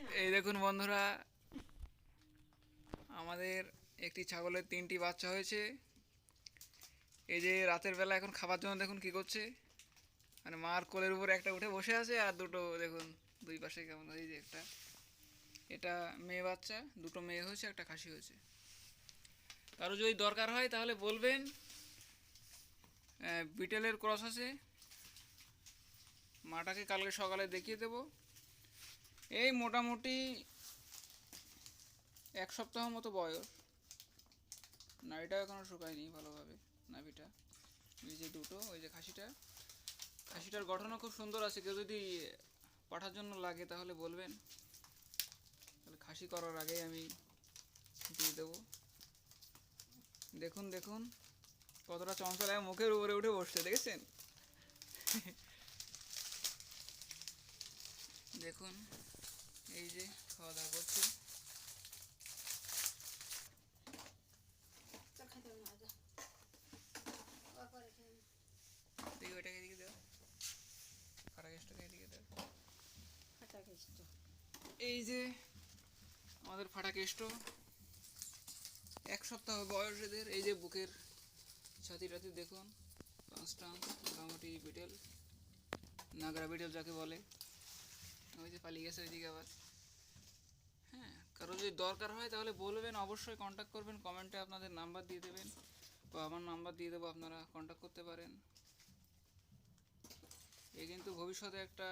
এই দেখুন বন্ধুরা, আমাদের একটি ছাগলের তিনটি বাচ্চা হয়েছে। এই যে রাতের বেলা এখন খাবার জন্য দেখুন কি করছে। মানে মার কোলের উপর একটা উঠে বসে আছে আর দুটো দেখুন দুই পাশে কেমন এই যে একটা। এটা মেয়ে বাচ্চা, দুটো মেয়ে হয়েছে, একটা খাসি হয়েছে। কারও যদি দরকার হয় তাহলে বলবেন। বিটেলের ক্রস আছে। মাটাকে কালকে সকালে দেখিয়ে দেব। এই মোটামুটি এক সপ্তাহ মতো বয়স। নাড়িটা এখনও শুকায়নি ভালোভাবে, নাভিটা। এই যে দুটো, ওই যে খাসিটা। খাসিটার গঠনও খুব সুন্দর আছে, কেউ যদি পাঠার জন্য লাগে তাহলে বলবেন। তাহলে খাসি করার আগেই আমি দিয়ে দেবো। দেখুন দেখুন, কতটা চঞ্চল মুখের উপরে উঠে বসছে, দেখেছেন? দেখুন এই যে খাওয়া দাওয়া করছে। ওইটাকে এদিকে দাও। ফাটা গ্যাসটাকে এদিকে দাও। ফাটা এই যে আমাদের ফাটা কেষ্ট এক সপ্তাহ বয়স এদের এই যে বুকের ছাতি টাতি দেখুন টান্স মোটামুটি বিটেল নাগরা বিটেল যাকে বলে। ওই যে পালিয়ে গেছে, ওইদিকে আবার। হ্যাঁ কারও যদি দরকার হয় তাহলে বলবেন, অবশ্যই কন্ট্যাক্ট করবেন কমেন্টে আপনাদের নাম্বার দিয়ে দেবেন। বা আমার নাম্বার দিয়ে দেবো, আপনারা কন্ট্যাক্ট করতে পারেন। এ কিন্তু ভবিষ্যতে একটা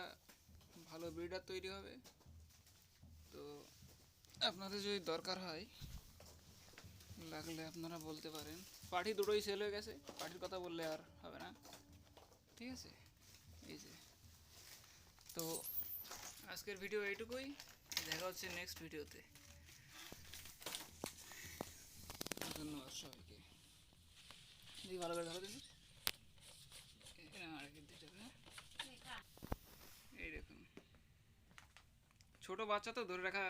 ভালো ব্রিডার তৈরি হবে। তো আপনাদের যদি দরকার হয়, লাগলে আপনারা বলতে পারেন। পার্টি দুটোই সেল হয়ে গেছে পার্টির কথা বললে আর হবে না। ঠিক আছে? এই যে। তো আজকের ভিডিও এইটুকুই। দেখা হচ্ছে নেক্সট ভিডিওতে ধন্যবাদ সবাইকে। ভালো করে ধরো দিদি আরেকদিন দিতে হবে, হ্যাঁ? এই দেখুন ছোট বাচ্চা তো ধরে রাখা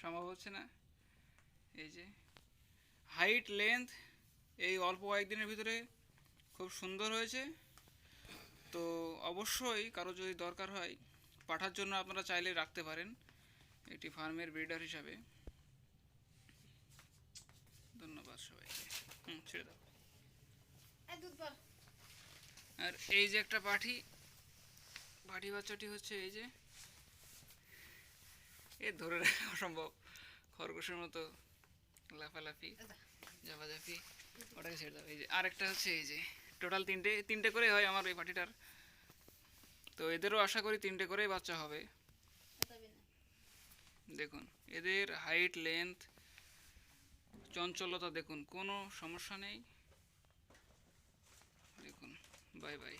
সম্ভব হচ্ছে না। এই যে। হাইট লেন্থ এই অল্প কয়েকদিনের ভিতরে খুব সুন্দর হয়েছে। তো অবশ্যই কারও যদি দরকার হয় পাঠার জন্য আপনারা চাইলে রাখতে পারেন। একটি ফার্মের ব্রিডার হিসাবে। ধন্যবাদ সবাইকে। হুম ছেড়ে দাও। এই দুধ বল। আর এই যে একটা পাঠি পাঠি বাচ্চাটি হচ্ছে এই যে। এ ধরে রাখা অসম্ভব। খরগোশের মতো লাফালাফি। জাফাজাফি ওটাকে ছেড়ে দাও। এই যে আরেকটা হচ্ছে এই যে। টোটাল তিনটে তিনটে করে হয় আমার এই পাটিটার তো এদেরও আশা করি তিনটে করেই বাচ্চা হবে। দেখুন, এদের হাইট লেন্থ চঞ্চলতা দেখুন, কোনো সমস্যা নেই দেখুন বাই বাই